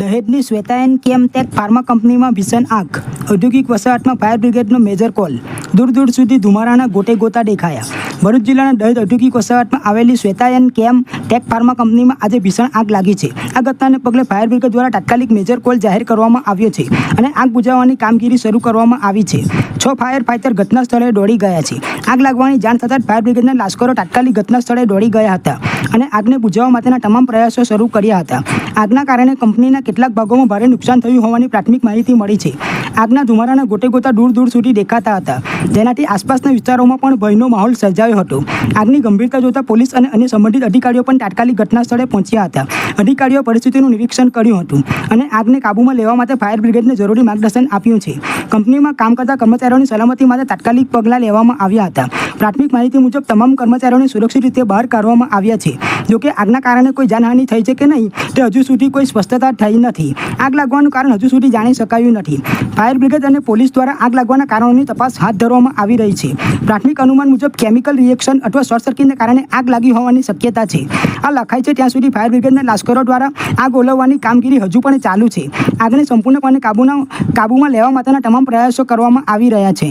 દહેજની શ્વેતાએન કેમ tech pharma કંપનીમાં ભીષણ આગ? ઔદ્યોગિક વસાહતમાં ફાયર બ્રિગેડનો મેજર કોલ દૂર દૂર સુધી ધુમાડાના ગોટે ગોતા દેખાયા. ભરૂચ જિલ્લાના દહેજ ઔદ્યોગિક વસાહતમાં આવેલી શ્વેતાયન કેમ ટેક ફાર્મા કંપનીમાં આજે ભીષણ આગ લાગી છે. આ ઘટનાને પગલે ફાયર બ્રિગેડ દ્વારા તાત્કાલિક મેજર કોલ જાહેર કરવામાં આવ્યો છે અને આગ બુઝાવવાની કામગીરી શરૂ કરવામાં આવી છે. છ ફાયર ફાઈટર ઘટના સ્થળે દોડી ગયા છે. આગ લાગવાની જાણ થતાં જ ફાયર બ્રિગેડના લાશ્કરો તાત્કાલિક ઘટના સ્થળે દોડી ગયા હતા અને આગને બુઝાવવા માટેના તમામ પ્રયાસો શરૂ કર્યા હતા. આગના કારણે કંપનીના કેટલાક ભાગોમાં ભારે નુકસાન થયું હોવાની પ્રાથમિક માહિતી મળી છે. આગના ધુમાડાના ગોટે ગોતા દૂર દૂર સુધી દેખાતા હતા. જેનાથી આસપાસના વિસ્તારોમાં પણ ભયનો માહોલ સર્જાયો હતો. આગની ગંભીરતા જોતા પોલીસ અને અન્ય સંબંધિત અધિકારીઓ પણ તાત્કાલિક ઘટના સ્થળે પહોંચ્યા હતા. અધિકારીઓ પરિસ્થિતિનું નિરીક્ષણ કર્યું હતું અને આગને કાબૂમાં લેવા માટે ફાયર બ્રિગેડને જરૂરી માર્ગદર્શન આપ્યું છે. કંપનીમાં કામ કરતા કર્મચારીઓની સલામતી માટે તાત્કાલિક પગલાં લેવામાં આવ્યા હતા. પ્રાથમિક માહિતી મુજબ તમામ કર્મચારીઓને સુરક્ષિત રીતે બહાર કાઢવામાં આવ્યા છે. જોકે આગના કારણે કોઈ જાનહાનિ થઈ છે કે નહીં, તે હજુ સુધી કોઈ સ્પષ્ટતા થઈ નથી. આગ લાગવાનું કારણ હજુ સુધી જાણી શકાયું નથી. ફાયર બ્રિગેડ અને પોલીસ દ્વારા આગ લાગવાના કારણોની તપાસ હાથ ધરવામાં આવી રહી છે. પ્રાથમિક અનુમાન મુજબ કેમિકલ રિએક્શન અથવા શોર્ટ સર્કિટને કારણે આગ લાગી હોવાની શક્યતા છે. આ લખાય છે ત્યાં સુધી ફાયર બ્રિગેડના લાશ્કરો દ્વારા આગ ઓલવવાની કામગીરી હજુ પણ ચાલુ છે. આગને સંપૂર્ણપણે કાબૂના કાબૂમાં લેવા માટેના તમામ પ્રયાસો કરવામાં આવી રહ્યા છે.